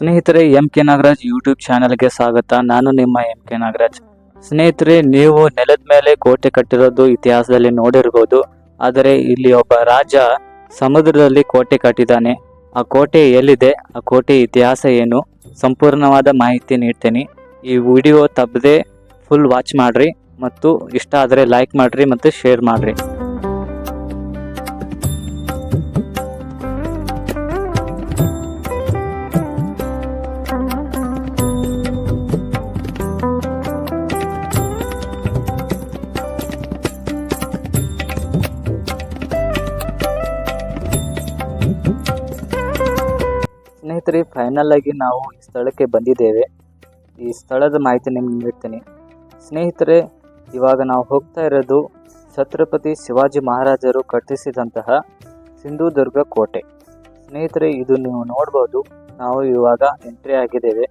ಸ್ನೇಹಿತರೆ M K Nagaraj YouTube ಚಾನೆಲ್ಗೆ ಸ್ವಾಗತ. ನಾನು ನಿಮ್ಮ ಎಂ ಕೆ ನಾಗರಾಜ್. ಸ್ನೇಹಿತರೆ, ನೀವು ನೆಲದ ಮೇಲೆ ಕೋಟೆ ಕಟ್ಟಿರೋದು ಇತಿಹಾಸದಲ್ಲಿ ನೋಡಿರ್ಬೋದು. ಆದರೆ ಇಲ್ಲಿ ಒಬ್ಬ ರಾಜ ಸಮುದ್ರದಲ್ಲಿ ಕೋಟೆ ಕಟ್ಟಿದ್ದಾನೆ. ಆ ಕೋಟೆ ಎಲ್ಲಿದೆ? ಆ ಕೋಟೆ ಇತಿಹಾಸ ಏನು? ಸಂಪೂರ್ಣವಾದ ಮಾಹಿತಿ ನೀಡ್ತೇನೆ. ಈ ವಿಡಿಯೋ ತಪ್ಪದೆ ಫುಲ್ ವಾಚ್ ಮಾಡ್ರಿ ಮತ್ತು ಇಷ್ಟ ಆದರೆ ಲೈಕ್ ಮಾಡ್ರಿ ಮತ್ತು ಶೇರ್ ಮಾಡ್ರಿ. ಸ್ನೇಹಿತರೆ ಫೈನಲ್ ಆಗಿ ನಾವು ಈ ಸ್ಥಳಕ್ಕೆ ಬಂದಿದ್ದೇವೆ. ಈ ಸ್ಥಳದ ಮಾಹಿತಿ ನಿಮ್ಗೆ ನೀಡ್ತೀನಿ. ಸ್ನೇಹಿತರೆ, ಇವಾಗ ನಾವು ಹೋಗ್ತಾ ಇರೋದು ಛತ್ರಪತಿ ಶಿವಾಜಿ ಮಹಾರಾಜರು ಕಟ್ಟಿಸಿದಂತಹ ಸಿಂಧುದುರ್ಗ ಕೋಟೆ. ಸ್ನೇಹಿತರೆ, ಇದು ನೀವು ನೋಡ್ಬೋದು, ನಾವು ಇವಾಗ ಎಂಟ್ರಿ ಆಗಿದ್ದೇವೆ.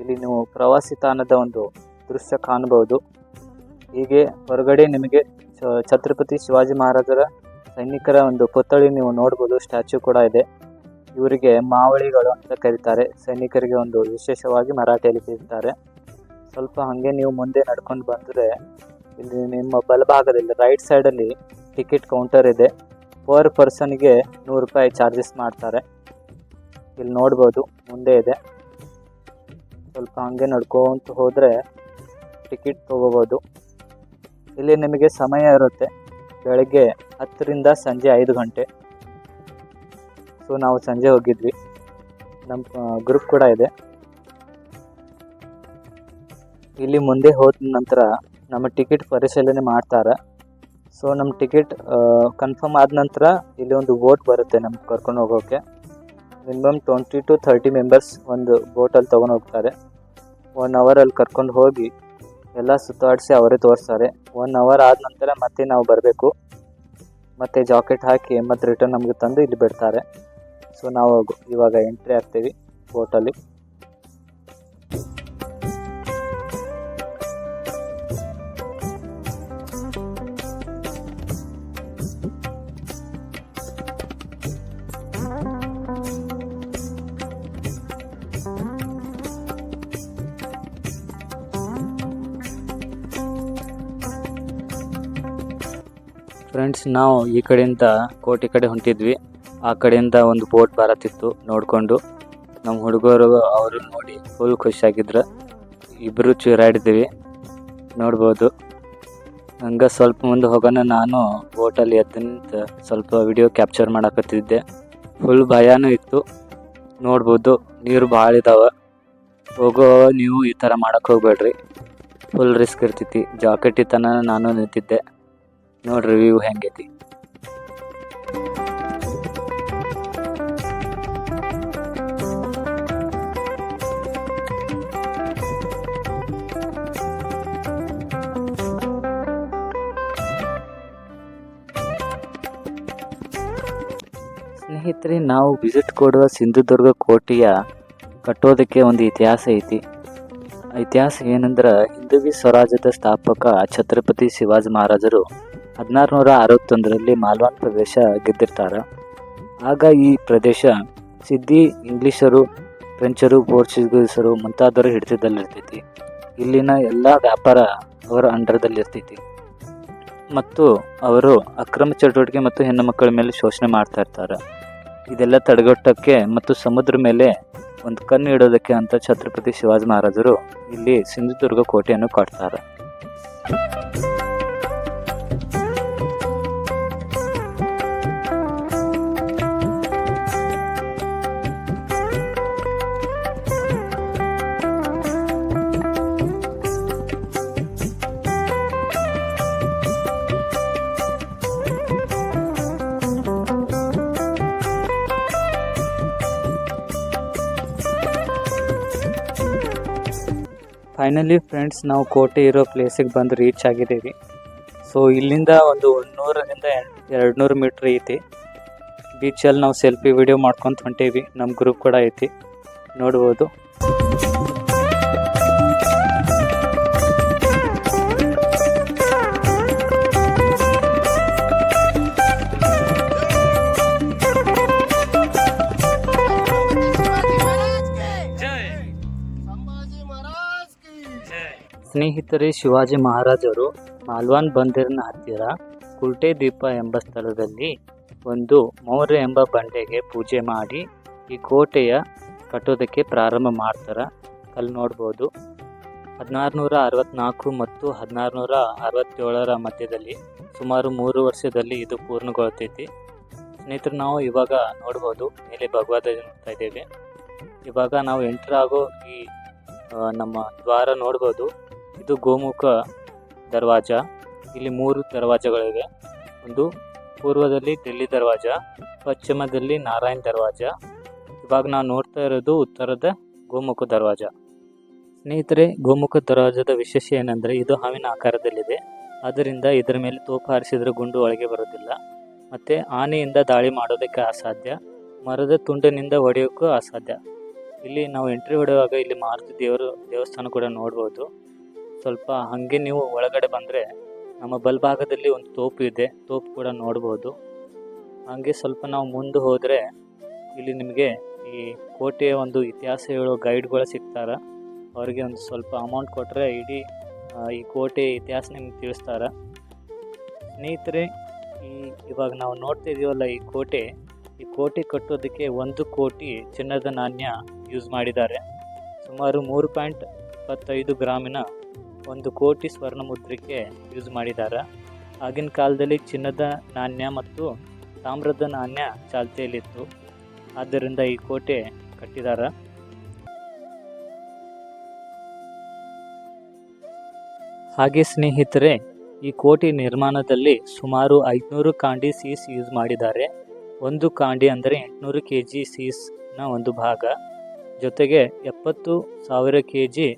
ಇಲ್ಲಿ ನೀವು ಪ್ರವಾಸಿ ತಾಣದ ಒಂದು ದೃಶ್ಯ ಕಾಣಬಹುದು. ಹೀಗೆ ಹೊರಗಡೆ ನಿಮಗೆ ಛತ್ರಪತಿ ಶಿವಾಜಿ ಮಹಾರಾಜರ ಸೈನಿಕರ ಒಂದು ಪುತ್ಥಳಿ ನೀವು ನೋಡ್ಬೋದು ಸ್ಟ್ಯಾಚ್ಯೂ ಕೂಡ ಇದೆ. ಇವರಿಗೆ ಮಾವಳಿಗಳು ಅಂತ ಕರೀತಾರೆ. ಸೈನಿಕರಿಗೆ ಒಂದು ವಿಶೇಷವಾಗಿ ಮರಾಠಿಯಲ್ಲಿ ಕರೀತಾರೆ. ಸ್ವಲ್ಪ ಹಾಗೆ ನೀವು ಮುಂದೆ ನಡ್ಕೊಂಡು ಬಂದರೆ ಇಲ್ಲಿ ನಿಮ್ಮ ಬಲಭಾಗದಲ್ಲಿ ರೈಟ್ ಸೈಡಲ್ಲಿ ಟಿಕೆಟ್ ಕೌಂಟರ್ ಇದೆ. ಪರ್ ಪರ್ಸನ್ಗೆ ನೂರು ರೂಪಾಯಿ ಚಾರ್ಜಸ್ ಮಾಡ್ತಾರೆ. ಇಲ್ಲಿ ನೋಡ್ಬೋದು, ಮುಂದೆ ಇದೆ. ಸ್ವಲ್ಪ ಹಾಗೆ ನಡ್ಕೊಂತ ಹೋದರೆ ಟಿಕೆಟ್ ತೊಗೋಬೋದು. ಇಲ್ಲಿ ನಿಮಗೆ ಸಮಯ ಇರುತ್ತೆ. ಬೆಳಗ್ಗೆ ಹತ್ತರಿಂದ ಸಂಜೆ ಐದು ಗಂಟೆ. ಸೊ ನಾವು ಸಂಜೆ ಹೋಗಿದ್ವಿ. ನಮ್ಮ ಗ್ರೂಪ್ ಕೂಡ ಇದೆ. ಇಲ್ಲಿ ಮುಂದೆ ಹೋದ ನಂತರ ನಮ್ಮ ಟಿಕೆಟ್ ಪರಿಶೀಲನೆ ಮಾಡ್ತಾರೆ. ಸೊ ನಮ್ಮ ಟಿಕೆಟ್ ಕನ್ಫರ್ಮ್ ಆದ ನಂತರ ಇಲ್ಲಿ ಒಂದು ಬೋಟ್ ಬರುತ್ತೆ ನಮ್ಗೆ ಕರ್ಕೊಂಡು ಹೋಗೋಕ್ಕೆ minimum twenty to thirty members ಒಂದು ಬೋಟಲ್ಲಿ ತೊಗೊಂಡು ಹೋಗ್ತಾರೆ. ಒನ್ ಅವರಲ್ಲಿ ಕರ್ಕೊಂಡು ಹೋಗಿ ಎಲ್ಲ ಸುತ್ತಾಡಿಸಿ ಅವರೇ ತೋರಿಸ್ತಾರೆ. ಒನ್ ಅವರ್ ಆದ ನಂತರ ಮತ್ತೆ ನಾವು ಬರಬೇಕು. ಮತ್ತೆ ಜಾಕೆಟ್ ಹಾಕಿ ಮತ್ತೆ ರಿಟರ್ನ್ ನಮಗೆ ತಂದು ಇಲ್ಲಿ ಬಿಡ್ತಾರೆ. ಸೊ ನಾವು ಇವಾಗ ಎಂಟ್ರಿ ಆಗ್ತೀವಿ ಬೋಟಲ್ಲಿ ಫ್ರೆಂಡ್ಸ್ ನಾವು ಈ ಕಡೆಯಿಂದ ಕೋಟೆ ಕಡೆ ಹೊಂಟಿದ್ವಿ. ಆ ಕಡೆಯಿಂದ ಒಂದು ಬೋಟ್ ಬರತ್ತಿತ್ತು ನೋಡಿಕೊಂಡು. ನಮ್ಮ ಹುಡುಗರು ಅವರು ನೋಡಿ ಫುಲ್ ಖುಷಿಯಾಗಿದ್ರು. ಇಬ್ಬರು ಚೂರಾಡಿದ್ವಿ. ನೋಡ್ಬೋದು. ಹಂಗೆ ಸ್ವಲ್ಪ ಮುಂದೆ ಹೋಗೋಣ ನಾನು ಬೋಟಲ್ಲಿ ಎದ್ದು ನಿಂತು ಸ್ವಲ್ಪ ವಿಡಿಯೋ ಕ್ಯಾಪ್ಚರ್ ಮಾಡಕತ್ತಿದ್ದೆ. ಫುಲ್ ಭಯನೂ ಇತ್ತು. ನೋಡ್ಬೋದು, ನೀರು ಭಾಳ ಇದಾವೆ. ಹೋಗೋ, ನೀವು ಈ ಥರ ಮಾಡಕ್ಕೆ ಹೋಗ್ಬೇಡ್ರಿ. ಫುಲ್ ರಿಸ್ಕ್ ಇರ್ತೈತಿ. ಜಾಕೆಟ್ ಇತ್ತನ ನಾನು ನಿಂತಿದ್ದೆ. ನೋಡ್ರಿ ವ್ಯೂ ಹೆಂಗೈತಿ. ಸ್ನೇಹಿತರೆ, ನಾವು ವಿಸಿಟ್ ಕೊಡುವ ಸಿಂಧುದುರ್ಗ ಕೋಟೆಯ ಕಟ್ಟೋದಕ್ಕೆ ಒಂದು ಇತಿಹಾಸ ಐತಿ. ಇತಿಹಾಸ ಏನಂದ್ರೆ, ಹಿಂದೂವಿ ಸ್ವರಾಜ್ಯದ ಸ್ಥಾಪಕ ಛತ್ರಪತಿ ಶಿವಾಜಿ ಮಹಾರಾಜರು ಹದಿನಾರು ನೂರ ಅರವತ್ತೊಂದರಲ್ಲಿ ಮಾಲ್ವಾನ್ ಪ್ರದೇಶ ಗೆದ್ದಿರ್ತಾರೆ. ಆಗ ಈ ಪ್ರದೇಶ ಸಿದ್ದಿ ಇಂಗ್ಲಿಷರು, ಫ್ರೆಂಚರು, ಪೋರ್ಚುಗೀಸರು ಮುಂತಾದವರು ಹಿಡಿತದಲ್ಲಿರ್ತೈತಿ. ಇಲ್ಲಿನ ಎಲ್ಲ ವ್ಯಾಪಾರ ಅವರ ಅಂಡರ್ದಲ್ಲಿ ಇರ್ತೈತಿ ಮತ್ತು ಅವರು ಅಕ್ರಮ ಚಟುವಟಿಕೆ ಮತ್ತು ಹೆಣ್ಣು ಮಕ್ಕಳ ಮೇಲೆ ಶೋಷಣೆ ಮಾಡ್ತಾ ಇರ್ತಾರೆ. ಇದೆಲ್ಲ ತಡೆಗಟ್ಟಕ್ಕೆ ಮತ್ತು ಸಮುದ್ರ ಮೇಲೆ ಒಂದು ಕಣ್ಣು ಇಡೋದಕ್ಕೆ ಅಂತ ಛತ್ರಪತಿ ಶಿವಾಜಿ ಮಹಾರಾಜರು ಇಲ್ಲಿ ಸಿಂಧುದುರ್ಗ ಕೋಟೆಯನ್ನು ಕಟ್ತಾರೆ. ಫೈನಲಿ ಫ್ರೆಂಡ್ಸ್ ನಾವು ಕೋಟೆ ಇರೋ ಪ್ಲೇಸಿಗೆ ಬಂದು ರೀಚ್ ಆಗಿದ್ದೀವಿ. ಸೊ ಇಲ್ಲಿಂದ ಒಂದು ನೂರರಿಂದ ಎರಡು ನೂರು ಮೀಟ್ರ್ ಐತಿ ಬೀಚಲ್ಲಿ ನಾವು ಸೆಲ್ಫಿ ವಿಡಿಯೋ ಮಾಡ್ಕೊತ ಹೊಂಟೇವಿ. ನಮ್ಮ ಗ್ರೂಪ್ ಕೂಡ ಐತಿ. ನೋಡ್ಬೋದು. ಸ್ನೇಹಿತರೆ, ಶಿವಾಜಿ ಮಹಾರಾಜರು ಮಾಲ್ವಾನ್ ಬಂದರಿನ ಹತ್ತಿರ ಕುಲ್ಟೆ ದೀಪ ಎಂಬ ಸ್ಥಳದಲ್ಲಿ ಒಂದು ಮೌರ್ಯ ಎಂಬ ಬಂಡೆಗೆ ಪೂಜೆ ಮಾಡಿ ಈ ಕೋಟೆಯ ಕಟ್ಟೋದಕ್ಕೆ ಪ್ರಾರಂಭ ಮಾಡ್ತಾರೆ. ಅಲ್ಲಿ ನೋಡ್ಬೋದು, ಹದಿನಾರುನೂರ ಅರವತ್ತ್ನಾಲ್ಕು ಮತ್ತು ಹದಿನಾರುನೂರ ಅರವತ್ತೇಳರ ಮಧ್ಯದಲ್ಲಿ ಸುಮಾರು ಮೂರು ವರ್ಷದಲ್ಲಿ ಇದು ಪೂರ್ಣಗೊಳ್ತೈತಿ. ಸ್ನೇಹಿತರು, ನಾವು ಇವಾಗ ನೋಡ್ಬೋದು, ಮೇಲೆ ಭಗವದ್ ನೋಡ್ತಾ ಇದ್ದೇವೆ. ಇವಾಗ ನಾವು ಎಂಟರ್ ಆಗೋ ಈ ನಮ್ಮ ದ್ವಾರ ನೋಡ್ಬೋದು. ಇದು ಗೋಮುಖ ದರ್ವಾಜ. ಇಲ್ಲಿ ಮೂರು ದರ್ವಾಜಗಳಿವೆ. ಒಂದು ಪೂರ್ವದಲ್ಲಿ ಡೆಲ್ಲಿ ದರ್ವಾಜ, ಪಶ್ಚಿಮದಲ್ಲಿ ನಾರಾಯಣ್ ದರ್ವಾಜ. ಇವಾಗ ನಾವು ನೋಡ್ತಾ ಇರೋದು ಉತ್ತರದ ಗೋಮುಖ ದರ್ವಾಜ. ಸ್ನೇಹಿತರೆ, ಗೋಮುಖ ದರ್ವಾಜದ ವಿಶೇಷ ಏನಂದರೆ ಇದು ಹಾವಿನ ಆಕಾರದಲ್ಲಿದೆ. ಆದ್ದರಿಂದ ಇದರ ಮೇಲೆ ತೋಪು ಹಾರಿಸಿದ್ರೆ ಗುಂಡು ಒಳಗೆ ಬರೋದಿಲ್ಲ ಮತ್ತು ಆನೆಯಿಂದ ದಾಳಿ ಮಾಡೋದಕ್ಕೆ ಅಸಾಧ್ಯ, ಮರದ ತುಂಡಿನಿಂದ ಹೊಡೆಯೋಕ್ಕೂ ಅಸಾಧ್ಯ. ಇಲ್ಲಿ ನಾವು ಎಂಟ್ರಿ ಹೊಡೆಯುವಾಗ ಇಲ್ಲಿ ಮಾರುತಿ ದೇವರು ದೇವಸ್ಥಾನ ಕೂಡ ನೋಡ್ಬೋದು. ಸ್ವಲ್ಪ ಹಾಗೆ ನೀವು ಒಳಗಡೆ ಬಂದರೆ ನಮ್ಮ ಬಲ್ಭಾಗದಲ್ಲಿ ಒಂದು ತೋಪು ಇದೆ. ತೋಪು ಕೂಡ ನೋಡ್ಬೋದು. ಹಾಗೆ ಸ್ವಲ್ಪ ನಾವು ಮುಂದೆ ಹೋದರೆ ಇಲ್ಲಿ ನಿಮಗೆ ಈ ಕೋಟೆಯ ಒಂದು ಇತಿಹಾಸ ಹೇಳೋ ಗೈಡ್ಗಳು ಸಿಗ್ತಾರೆ. ಅವರಿಗೆ ಒಂದು ಸ್ವಲ್ಪ ಅಮೌಂಟ್ ಕೊಟ್ಟರೆ ಇಡೀ ಈ ಕೋಟೆ ಇತಿಹಾಸ ನಿಮ್ಗೆ ತಿಳಿಸ್ತಾರೆ. ಸ್ನೇಹಿತರೆ, ಈ ಇವಾಗ ನಾವು ನೋಡ್ತಾ ಇದೀವಲ್ಲ ಈ ಕೋಟೆ. ಈ ಕೋಟೆ ಕಟ್ಟೋದಕ್ಕೆ ಒಂದು ಕೋಟಿ ಚಿನ್ನದ ನಾಣ್ಯ ಯೂಸ್ ಮಾಡಿದ್ದಾರೆ. ಸುಮಾರು ಮೂರು ಪಾಯಿಂಟ್ ಇಪ್ಪತ್ತೈದು ಗ್ರಾಮಿನ ಒಂದು ಕೋಟಿ ಸ್ವರ್ಣ ಮುದ್ರಿಕೆ ಯೂಸ್ ಮಾಡಿದ್ದಾರೆ ಆಗಿನ ಕಾಲದಲ್ಲಿ ಚಿನ್ನದ ನಾಣ್ಯ ಮತ್ತು ತಾಮ್ರದ ನಾಣ್ಯ ಚಾಲ್ತಿಯಲ್ಲಿತ್ತು. ಆದ್ದರಿಂದ ಈ ಕೋಟೆ ಕಟ್ಟಿದ್ದಾರೆ ಹಾಗೆ ಸ್ನೇಹಿತರೆ, ಈ ಕೋಟೆ ನಿರ್ಮಾಣದಲ್ಲಿ ಸುಮಾರು ಐದುನೂರು ಕಾಂಡಿ ಸೀಸ್ ಯೂಸ್ ಮಾಡಿದ್ದಾರೆ. ಒಂದು ಕಾಂಡಿ ಅಂದರೆ ಎಂಟುನೂರು ಕೆ ಜಿ ಸೀಸ್ನ ಒಂದು ಭಾಗ. ಜೊತೆಗೆ ಎಪ್ಪತ್ತು ಸಾವಿರ ಕೆ ಜಿ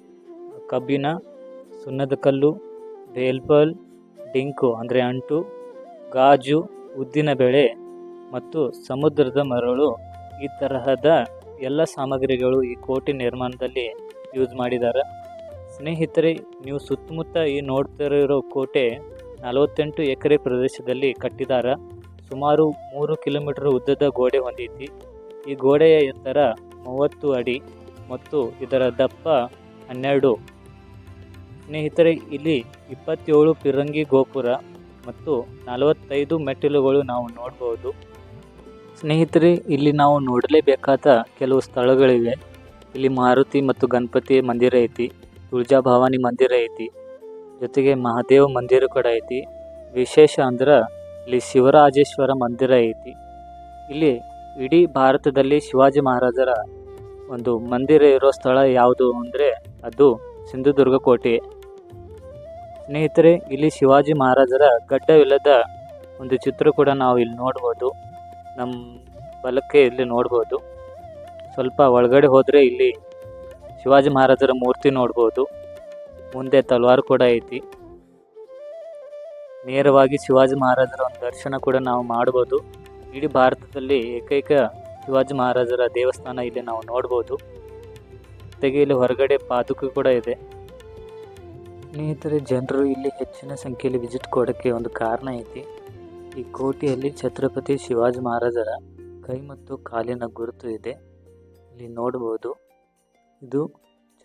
ಕಬ್ಬಿಣ ಸುಣ್ಣದ ಕಲ್ಲು, ಬೇಲ್ಪಲ್, ಡಿಂಕು ಅಂದರೆ ಅಂಟು, ಗಾಜು, ಉದ್ದಿನ ಬೆಳೆ ಮತ್ತು ಸಮುದ್ರದ ಮರಳು ಈ ತರಹದ ಎಲ್ಲ ಸಾಮಗ್ರಿಗಳು ಈ ಕೋಟೆ ನಿರ್ಮಾಣದಲ್ಲಿ ಯೂಸ್ ಮಾಡಿದ್ದಾರೆ. ಸ್ನೇಹಿತರೆ, ನೀವು ಸುತ್ತಮುತ್ತ ಈ ನೋಡ್ತಿರೋ ಕೋಟೆ ನಲವತ್ತೆಂಟು ಎಕರೆ ಪ್ರದೇಶದಲ್ಲಿ ಕಟ್ಟಿದ್ದಾರೆ ಸುಮಾರು ಮೂರು ಕಿಲೋಮೀಟರ್ ಉದ್ದದ ಗೋಡೆ ಹೊಂದೈತಿ. ಈ ಗೋಡೆಯ ಎತ್ತರ ಮೂವತ್ತು ಅಡಿ ಮತ್ತು ಇದರ ದಪ್ಪ ಹನ್ನೆರಡು ಸ್ನೇಹಿತರೆ, ಇಲ್ಲಿ ಇಪ್ಪತ್ತೇಳು ಪಿರಂಗಿ ಗೋಪುರ ಮತ್ತು ನಲವತ್ತೈದು ಮೆಟ್ಟಿಲುಗಳು ನಾವು ನೋಡಬಹುದು ಸ್ನೇಹಿತರೆ, ಇಲ್ಲಿ ನಾವು ನೋಡಲೇಬೇಕಾದ ಕೆಲವು ಸ್ಥಳಗಳಿವೆ. ಇಲ್ಲಿ ಮಾರುತಿ ಮತ್ತು ಗಣಪತಿ ಮಂದಿರ ಐತಿ, ತುಳಜಾ ಭವಾನಿ ಮಂದಿರ ಐತಿ, ಜೊತೆಗೆ ಮಹಾದೇವ ಮಂದಿರ ಕೂಡ ಐತಿ. ವಿಶೇಷ ಅಂದ್ರೆ, ಇಲ್ಲಿ ಶಿವರಾಜೇಶ್ವರ ಮಂದಿರ ಐತಿ. ಇಲ್ಲಿ ಇಡೀ ಭಾರತದಲ್ಲಿ ಶಿವಾಜಿ ಮಹಾರಾಜರ ಒಂದು ಮಂದಿರ ಇರೋ ಸ್ಥಳ ಯಾವುದು ಅಂದರೆ, ಅದು ಸಿಂಧುದುರ್ಗ ಕೋಟೆ. ಸ್ನೇಹಿತರೆ, ಇಲ್ಲಿ ಶಿವಾಜಿ ಮಹಾರಾಜರ ಗಡ್ಡವಿಲ್ಲದ ಒಂದು ಚಿತ್ರ ಕೂಡ ನಾವು ಇಲ್ಲಿ ನೋಡ್ಬೋದು. ನಮ್ಮ ಬಲಕ್ಕೆ ಇಲ್ಲಿ ನೋಡ್ಬೋದು. ಸ್ವಲ್ಪ ಒಳಗಡೆ ಹೋದರೆ ಇಲ್ಲಿ ಶಿವಾಜಿ ಮಹಾರಾಜರ ಮೂರ್ತಿ ನೋಡ್ಬೋದು. ಮುಂದೆ ತಲವಾರು ಕೂಡ ಐತಿ. ನೇರವಾಗಿ ಶಿವಾಜಿ ಮಹಾರಾಜರ ಒಂದು ದರ್ಶನ ಕೂಡ ನಾವು ಮಾಡ್ಬೋದು. ಇಡೀ ಭಾರತದಲ್ಲಿ ಏಕೈಕ ಶಿವಾಜಿ ಮಹಾರಾಜರ ದೇವಸ್ಥಾನ ಇಲ್ಲಿ ನಾವು ನೋಡ್ಬೋದು. ಜೊತೆಗೆ ಇಲ್ಲಿ ಹೊರಗಡೆ ಪಾದುಕೆ ಕೂಡ ಇದೆ. ಸ್ನೇಹಿತರೆ, ಜನರು ಇಲ್ಲಿ ಹೆಚ್ಚಿನ ಸಂಖ್ಯೆಯಲ್ಲಿ ವಿಸಿಟ್ ಕೊಡೋಕ್ಕೆ ಒಂದು ಕಾರಣ ಐತಿ. ಈ ಕೋಟೆಯಲ್ಲಿ ಛತ್ರಪತಿ ಶಿವಾಜಿ ಮಹಾರಾಜರ ಕೈ ಮತ್ತು ಕಾಲಿನ ಗುರುತು ಇದೆ. ಇಲ್ಲಿ ನೋಡಬಹುದು, ಇದು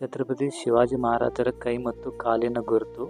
ಛತ್ರಪತಿ ಶಿವಾಜಿ ಮಹಾರಾಜರ ಕೈ ಮತ್ತು ಕಾಲಿನ ಗುರುತು.